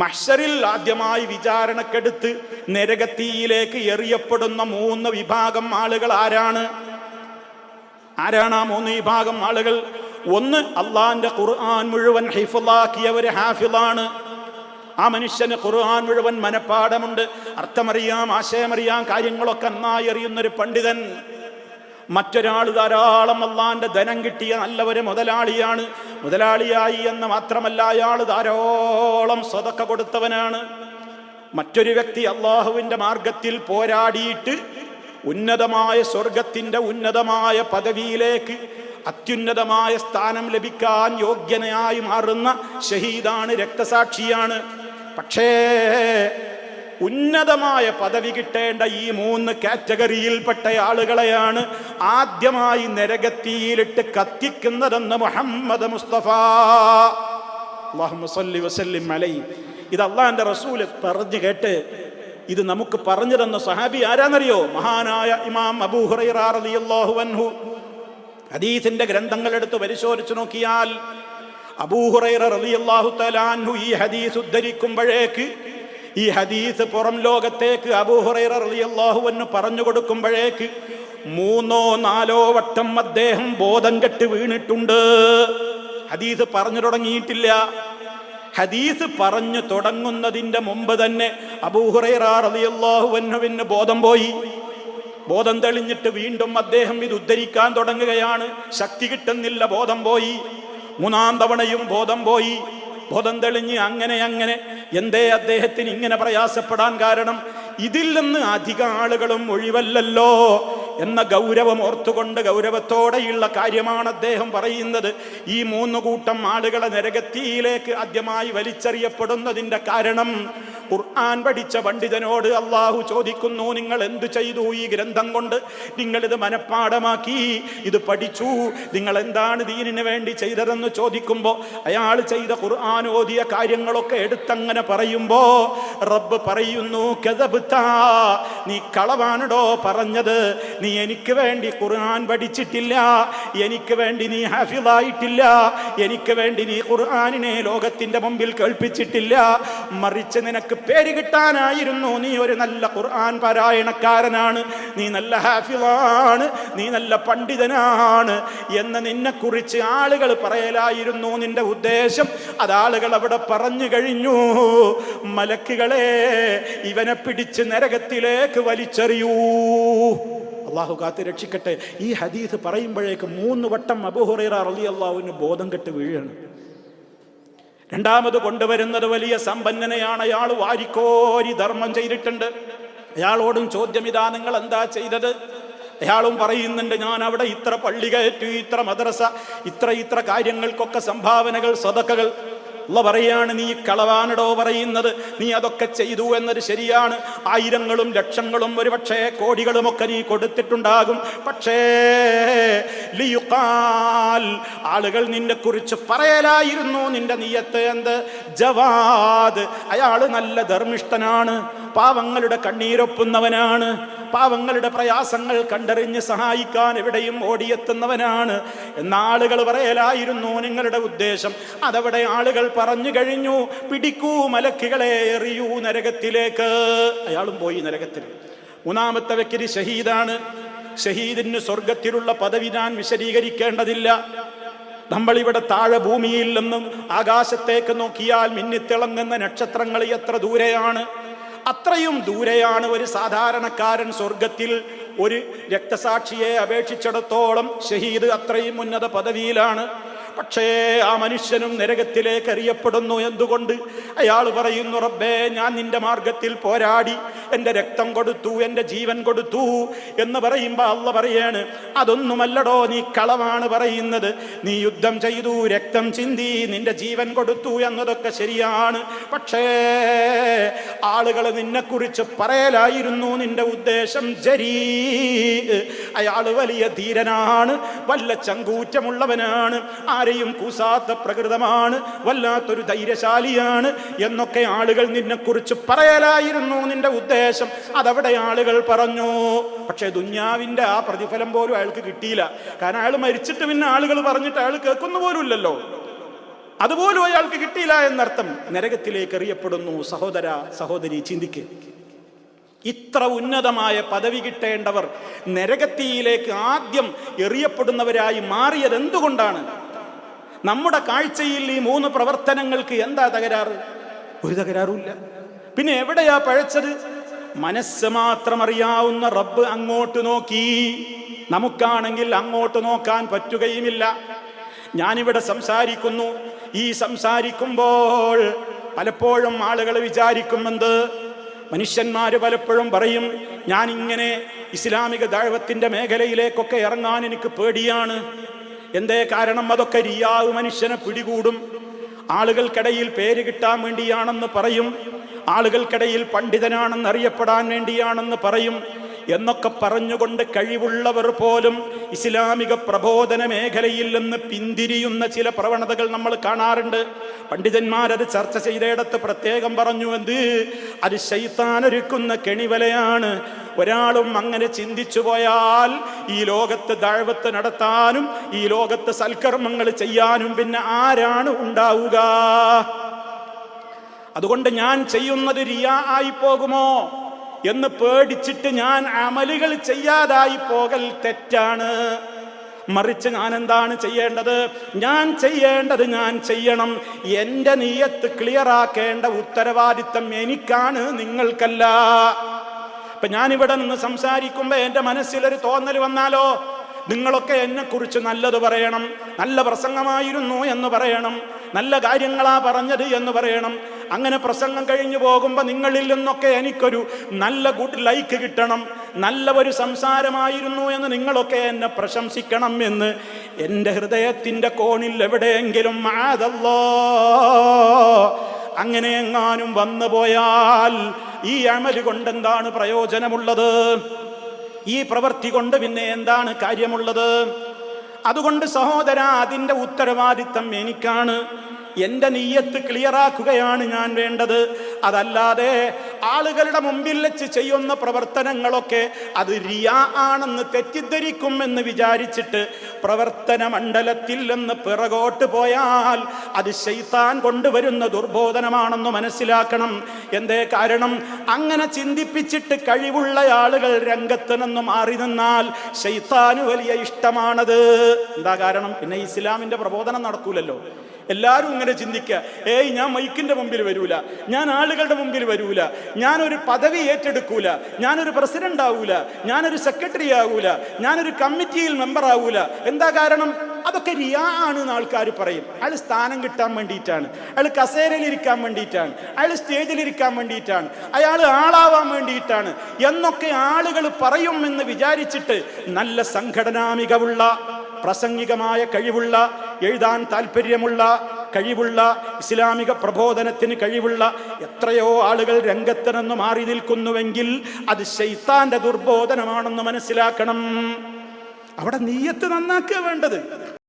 മഹ്ഷറിൽ ആദ്യമായി വിചാരണക്കെടുത്ത് നരകത്തിയിലേക്ക് എറിയപ്പെടുന്ന മൂന്ന് വിഭാഗം ആളുകൾ ആരാണ്? ആരാണ് ആ മൂന്ന് വിഭാഗം ആളുകൾ? ഒന്ന് അള്ളാന്റെ ഖുർആൻ മുഴുവൻ ഹിഫുലാക്കിയവര് ഹാഫിളാണ്. ആ മനുഷ്യന് ഖുർആൻ മുഴുവൻ മനപ്പാടമുണ്ട് അർത്ഥമറിയാം ആശയമറിയാം കാര്യങ്ങളൊക്കെ നന്നായി അറിയുന്നൊരു പണ്ഡിതൻ. മറ്റൊരാൾ ധാരാളം അള്ളാന്റെ ധനം കിട്ടിയ നല്ലവര് മുതലാളിയാണ്. മുതലാളിയായി എന്ന് മാത്രമല്ല അയാൾ ധാരാളം സ്വതക്ക കൊടുത്തവനാണ്. മറ്റൊരു വ്യക്തി അള്ളാഹുവിന്റെ മാർഗത്തിൽ പോരാടിയിട്ട് ഉന്നതമായ സ്വർഗത്തിന്റെ ഉന്നതമായ പദവിയിലേക്ക് അത്യുന്നതമായ സ്ഥാനം ലഭിക്കാൻ യോഗ്യനായി മാറുന്ന ഷഹീദാണ് രക്തസാക്ഷിയാണ്. പക്ഷേ ഉന്നതമായ പദവി കിട്ടേണ്ട ഈ മൂന്ന് കാറ്റഗറിയിൽപ്പെട്ട ആളുകളെയാണ് ആദ്യമായി നരകത്തിയിലിട്ട് കത്തിക്കുന്നതെന്ന് മുഹമ്മദ് മുസ്തഫ. അല്ലാഹുമ്മ സ്വല്ലി വസല്ലിം അലൈഹി ഇത് അള്ളാഹിന്റെ റസൂൽ പറഞ്ഞു കേട്ട് ഇത് നമുക്ക് പറഞ്ഞു തന്ന സഹാബി ആരാന്നറിയോ? മഹാനായ ഇമാം അബൂ ഹുറൈറ റളിയല്ലാഹു അൻഹു. ഹദീസിന്റെ ഗ്രന്ഥങ്ങൾ എടുത്ത് പരിശോധിച്ചു നോക്കിയാൽ അബൂഹുറൈറിയാഹു ഈ ഹദീസ് ഉദ്ധരിക്കുമ്പോഴേക്ക് ഈ ഹദീസ് പുറം ലോകത്തേക്ക് അബൂ ഹുറൈറ റളിയല്ലാഹു അൻഹു പറഞ്ഞു കൊടുക്കുമ്പോഴേക്ക് മൂന്നോ നാലോ വട്ടം അദ്ദേഹം ബോധം കെട്ട് വീണിട്ടുണ്ട്. ഹദീസ് പറഞ്ഞു തുടങ്ങിയിട്ടില്ല. ഹദീസ് പറഞ്ഞു തുടങ്ങുന്നതിന്റെ മുമ്പ് തന്നെ അബൂഹുറൈറിയല്ലാഹുവിന് ബോധം പോയി. ബോധം തെളിഞ്ഞിട്ട് വീണ്ടും അദ്ദേഹം ഇത് ഉദ്ധരിക്കാൻ തുടങ്ങുകയാണ്. ശക്തി കിട്ടുന്നില്ല ബോധം പോയി. മൂന്നാം തവണയും ബോധം പോയി. ബോധം തെളിഞ്ഞ് അങ്ങനെ അങ്ങനെ എന്തേ അദ്ദേഹത്തിന് ഇങ്ങനെ പ്രയാസപ്പെടാൻ കാരണം? ഇതിൽ നിന്ന് അധിക ആളുകളും ഒഴിവല്ലല്ലോ. എന്ന ഗൗരവം ഓർത്തുകൊണ്ട് ഗൗരവത്തോടെയുള്ള കാര്യമാണ് അദ്ദേഹം പറയുന്നത്. ഈ മൂന്ന് കൂട്ടം ആളുകളെ നരകത്തിയിലേക്ക് ആദ്യമായി വലിച്ചെറിയപ്പെടുന്നതിന്റെ കാരണം ഖുർആൻ പഠിച്ച പണ്ഡിതനോട് അള്ളാഹു ചോദിക്കുന്നു നിങ്ങൾ എന്തു ചെയ്തു ഈ ഗ്രന്ഥം കൊണ്ട്? നിങ്ങളിത് മനഃപ്പാടമാക്കി ഇത് പഠിച്ചു. നിങ്ങൾ എന്താണ് ദീനിന് വേണ്ടി ചെയ്തതെന്ന് ചോദിക്കുമ്പോൾ അയാൾ ചെയ്ത ഖുർആൻ ഓതിയ കാര്യങ്ങളൊക്കെ എടുത്തങ്ങനെ പറയുമ്പോൾ റബ്ബ് പറയുന്നു "കദബ്താ, നീ കളവാണടോ പറഞ്ഞത് നീ എനിക്ക് വേണ്ടി ഖുർആൻ പഠിച്ചിട്ടില്ല എനിക്ക് വേണ്ടി നീ ഹാഫിളായിട്ടില്ല എനിക്ക് വേണ്ടി നീ ഖുർആനിനെ ലോകത്തിന്റെ മുമ്പിൽ കേൾപ്പിച്ചിട്ടില്ല. മറിച്ച് നിനക്ക് പേര് കിട്ടാനായിരുന്നു നീ ഒരു നല്ല ഖുർആൻ പാരായണക്കാരനാണ് നീ നല്ല ഹാഫിളാണ് നീ നല്ല പണ്ഡിതനാണ് എന്ന് നിന്നെക്കുറിച്ച് ആളുകൾ പറയലായിരുന്നു നിന്റെ ഉദ്ദേശം. അതാളുകൾ അവിടെ പറഞ്ഞു കഴിഞ്ഞു. മലക്കുകളെ ഇവനെ പിടിച്ച് നരകത്തിലേക്ക് വലിച്ചെറിയൂ. അള്ളാഹു കാത്ത് രക്ഷിക്കട്ടെ. ഈ ഹദീസ് പറയുമ്പോഴേക്ക് മൂന്ന് വട്ടം അബുഹുറൈറ റളി അള്ളാഹുവിന് ബോധം കെട്ട് വീഴാണ് രണ്ടാമത് കൊണ്ടുവരുന്നത് വലിയ സമ്പന്നനെയാണ്. അയാൾ വാരിക്കോരി ധർമ്മം ചെയ്തിട്ടുണ്ട്. അയാളോടും ചോദ്യം ഇതാ നിങ്ങൾ എന്താ ചെയ്തത്? അയാളും പറയുന്നുണ്ട് ഞാൻ അവിടെ ഇത്ര പള്ളി കയറ്റു ഇത്ര മദ്രസ ഇത്ര ഇത്ര കാര്യങ്ങൾക്കൊക്കെ സംഭാവനകൾ സ്വതക്കകൾ ഉള്ള പറയാണ് നീ കളവാനടോ പറയുന്നത്. നീ അതൊക്കെ ചെയ്തു എന്നത് ശരിയാണ്. ആയിരങ്ങളും ലക്ഷങ്ങളും ഒരുപക്ഷേ കോടികളുമൊക്കെ നീ കൊടുത്തിട്ടുണ്ടാകും. പക്ഷേ ആളുകൾ നിന്നെ കുറിച്ച് പറയലായിരുന്നു. നിന്റെ നീയത്ത് എന്ത്? ജവാദ്. അയാൾ നല്ല ധർമ്മിഷ്ഠനാണ്. പാവങ്ങളുടെ കണ്ണീരൊപ്പുന്നവനാണ്. പാവങ്ങളുടെ പ്രയാസങ്ങൾ കണ്ടറിഞ്ഞ് സഹായിക്കാൻ എവിടെയും ഓടിയെത്തുന്നവനാണ്. എന്ന ആളുകൾ പറയലായിരുന്നു നിങ്ങളുടെ ഉദ്ദേശം. അതവിടെ ആളുകൾ പറഞ്ഞു കഴിഞ്ഞു പിടിക്കൂ മലക്കുകളെ എറിയൂ നരകത്തിലേക്ക്. അയാളും പോയി നരകത്തിൽ. മൂന്നാമത്തെ വ്യക്തി ഷഹീദാണ്. ഷഹീദിന് സ്വർഗത്തിലുള്ള പദവി ഞാൻ വിശദീകരിക്കേണ്ടതില്ല. നമ്മളിവിടെ താഴെ ഭൂമിയിൽ നിന്നും ആകാശത്തേക്ക് നോക്കിയാൽ മിന്നിത്തിളങ്ങുന്ന നക്ഷത്രങ്ങൾ എത്ര ദൂരെയാണ്. അത്രയും ദൂരെയാണ് ഒരു സാധാരണക്കാരൻ സ്വർഗത്തിൽ ഒരു രക്തസാക്ഷിയെ അപേക്ഷിച്ചിടത്തോളം ഷഹീദ് അത്രയും ഉന്നത പദവിയിലാണ്. പക്ഷേ ആ മനുഷ്യനും നരകത്തിലേക്ക് എറിയപ്പെടുന്നു എന്തുകൊണ്ട്? അയാൾ പറയുന്നു റബ്ബേ ഞാൻ നിന്റെ മാർഗത്തിൽ പോരാടി. എന്റെ രക്തം കൊടുത്തു എന്റെ ജീവൻ കൊടുത്തു. എന്ന് പറയുമ്പോൾ അല്ല പറയാണ് അതൊന്നുമല്ലടോ നീ കളവാണ് പറയുന്നത്. നീ യുദ്ധം ചെയ്തു രക്തം ചിന്തി നിന്റെ ജീവൻ കൊടുത്തു എന്നതൊക്കെ ശരിയാണ്. പക്ഷേ ആളുകൾ നിന്നെക്കുറിച്ച് പറയലായിരുന്നു നിന്റെ ഉദ്ദേശം ജരീ അയാൾ വലിയ ധീരനാണ് വല്ല ചങ്കൂറ്റമുള്ളവനാണ്. ആരെയും കൂസാത്ത പ്രകൃതമാണ് വല്ലാത്തൊരു ധൈര്യശാലിയാണ് എന്നൊക്കെ ആളുകൾ നിന്നെക്കുറിച്ച് പറയലായിരുന്നു നിന്റെ ഉദ്ദേശം. അതവിടെ ആളുകൾ പറഞ്ഞു പക്ഷേ ദുന്യാവിന്റെ ആ പ്രതിഫലം പോലും അയാൾക്ക് കിട്ടിയില്ല. കാരണം അയാൾ മരിച്ചിട്ട് പിന്നെ ആളുകൾ പറഞ്ഞിട്ട് അയാൾ കേൾക്കുന്ന പോലും ഇല്ലല്ലോ അതുപോലും അയാൾക്ക് കിട്ടിയില്ല എന്നർത്ഥം. നരകത്തിലേക്ക് എറിയപ്പെടുന്നു. സഹോദര സഹോദരി ചിന്തിക്ക്. ഇത്ര ഉന്നതമായ പദവി കിട്ടേണ്ടവർ നരകത്തിയിലേക്ക് ആദ്യം എറിയപ്പെടുന്നവരായി മാറിയത് എന്തുകൊണ്ടാണ് നമ്മുടെ കാഴ്ചയിൽ ഈ മൂന്ന് പ്രവർത്തനങ്ങൾക്ക് എന്താ തകരാറ്? ഒരു തകരാറുമില്ല പിന്നെ എവിടെയാ പഴച്ചത്? മനസ്സ് മാത്രം അറിയാവുന്ന റബ്ബ് അങ്ങോട്ട് നോക്കി. നമുക്കാണെങ്കിൽ അങ്ങോട്ട് നോക്കാൻ പറ്റുകയുമില്ല. ഞാനിവിടെ സംസാരിക്കുന്നു. ഈ സംസാരിക്കുമ്പോൾ പലപ്പോഴും ആളുകൾ വിചാരിക്കുമെന്ത് മനുഷ്യന്മാർ പലപ്പോഴും പറയും ഞാനിങ്ങനെ ഇസ്ലാമിക ദൈവത്തിന്റെ മേഖലയിലേക്കൊക്കെ ഇറങ്ങാൻ എനിക്ക് പേടിയാണ്. എന്തേ കാരണം? അതൊക്കെ റിയാവ് മനുഷ്യനെ പിടികൂടും. ആളുകൾക്കിടയിൽ പേര് കിട്ടാൻ വേണ്ടിയാണെന്ന് പറയും. ആളുകൾക്കിടയിൽ പണ്ഡിതനാണെന്ന് അറിയപ്പെടാൻ വേണ്ടിയാണെന്ന് പറയും. എന്നൊക്കെ പറഞ്ഞുകൊണ്ട് കഴിവുള്ളവർ പോലും ഇസ്ലാമിക പ്രബോധന മേഖലയിൽ നിന്ന് പിന്തിരിയുന്ന ചില പ്രവണതകൾ നമ്മൾ കാണാറുണ്ട്. പണ്ഡിതന്മാരത് ചർച്ച ചെയ്തയിടത്ത് പ്രത്യേകം പറഞ്ഞു എന്ത്? അത് ശൈത്താനൊരുക്കുന്ന കെണിവലയാണ്. ഒരാളും അങ്ങനെ ചിന്തിച്ചു പോയാൽ ഈ ലോകത്ത് ദഴവത്ത് നടത്താനും ഈ ലോകത്ത് സൽക്കർമ്മങ്ങൾ ചെയ്യാനും പിന്നെ ആരാണ് ഉണ്ടാവുക? അതുകൊണ്ട് ഞാൻ ചെയ്യുന്നത് റിയാ ആയി പോകുമോ എന്ന് പേടിച്ചിട്ട് ഞാൻ അമലുകൾ ചെയ്യാതായി പോകൽ തെറ്റാണ്. മറിച്ച് ഞാൻ എന്താണ് ചെയ്യേണ്ടത്? ഞാൻ ചെയ്യേണ്ടത് ഞാൻ ചെയ്യണം. എന്റെ നീയത്ത് ക്ലിയർ ആക്കേണ്ട ഉത്തരവാദിത്തം എനിക്കാണ് നിങ്ങൾക്കല്ല. ഇപ്പൊ ഞാനിവിടെ നിന്ന് സംസാരിക്കുമ്പോൾ എന്റെ മനസ്സിലൊരു തോന്നൽ വന്നാലോ? നിങ്ങളൊക്കെ എന്നെക്കുറിച്ച് നല്ലത് പറയണം നല്ല പ്രസംഗമായിരുന്നു എന്ന് പറയണം നല്ല കാര്യങ്ങളാ പറഞ്ഞത് എന്ന് പറയണം. അങ്ങനെ പ്രസംഗം കഴിഞ്ഞു പോകുമ്പോൾ നിങ്ങളിൽ നിന്നൊക്കെ എനിക്കൊരു നല്ല ഗുഡ് ലൈക്ക് കിട്ടണം നല്ല ഒരു സംസാരമായിരുന്നു എന്ന് നിങ്ങളൊക്കെ എന്നെ പ്രശംസിക്കണം എന്ന് എന്റെ ഹൃദയത്തിന്റെ കോണിൽ എവിടെയെങ്കിലും ആദല്ലോ അങ്ങനെ എങ്ങാനും വന്നു പോയാൽ ഈ അമൽ കൊണ്ടെന്താണ് പ്രയോജനമുള്ളത്? ഈ പ്രവൃത്തി കൊണ്ട് പിന്നെ എന്താണ് കാര്യമുള്ളത്? അതുകൊണ്ട് സഹോദര അതിന്റെ ഉത്തരവാദിത്തം എനിക്കാണ്. എന്റെ നീയത്ത് ക്ലിയറാക്കുകയാണ് ഞാൻ വേണ്ടത്. അതല്ലാതെ ആളുകളുടെ മുമ്പിൽ വെച്ച് ചെയ്യുന്ന പ്രവർത്തനങ്ങളൊക്കെ അത് റിയാ ആണെന്ന് തെറ്റിദ്ധരിക്കുമെന്ന് വിചാരിച്ചിട്ട് പ്രവർത്തന മണ്ഡലത്തിൽ നിന്ന് പിറകോട്ട് പോയാൽ അത് ശൈത്താൻ കൊണ്ടുവരുന്ന ദുർബോധനമാണെന്ന് മനസ്സിലാക്കണം. എന്തേ കാരണം? അങ്ങനെ ചിന്തിപ്പിച്ചിട്ട് കഴിവുള്ള ആളുകൾ രംഗത്ത് നിന്ന് മാറി നിന്നാൽ ശൈത്താന് വലിയ ഇഷ്ടമാണത്. എന്താ കാരണം? പിന്നെ ഇസ്ലാമിന്റെ പ്രബോധനം നടക്കൂലല്ലോ. എല്ലാവരും ഇങ്ങനെ ചിന്തിക്കുക. ഏയ് ഞാൻ മൈക്കിന്റെ മുമ്പിൽ വരൂല. ഞാൻ ആളുകളുടെ മുമ്പിൽ വരൂല. ഞാനൊരു പദവി ഏറ്റെടുക്കൂല. ഞാനൊരു പ്രസിഡന്റ് ആവൂല. ഞാനൊരു സെക്രട്ടറി ആവൂല. ഞാനൊരു കമ്മിറ്റിയിൽ മെമ്പർ ആവൂല. എന്താ കാരണം? അതൊക്കെ റിയാ ആണ് എന്ന് ആൾക്കാർ പറയും. അയാൾ സ്ഥാനം കിട്ടാൻ വേണ്ടിയിട്ടാണ്. അയാൾ കസേരയിലിരിക്കാൻ വേണ്ടിയിട്ടാണ്. അയാൾ സ്റ്റേജിലിരിക്കാൻ വേണ്ടിയിട്ടാണ്. അയാൾ ആളാവാൻ വേണ്ടിയിട്ടാണ്. എന്നൊക്കെ ആളുകൾ പറയും എന്ന് വിചാരിച്ചിട്ട് നല്ല സംഘടനാ മികവുള്ള പ്രസംഗികമായ കഴിവുള്ള എഴുതാൻ താല്പര്യമുള്ള കഴിവുള്ള ഇസ്ലാമിക പ്രബോധനത്തിന് കഴിവുള്ള എത്രയോ ആളുകൾ രംഗത്തിനെന്ന് മാറി നിൽക്കുന്നുവെങ്കിൽ അത് ശൈത്താന്റെ ദുർബോധനമാണെന്ന് മനസ്സിലാക്കണം. അവിടെ നീയത്ത് നന്നാക്കുക വേണ്ടത്.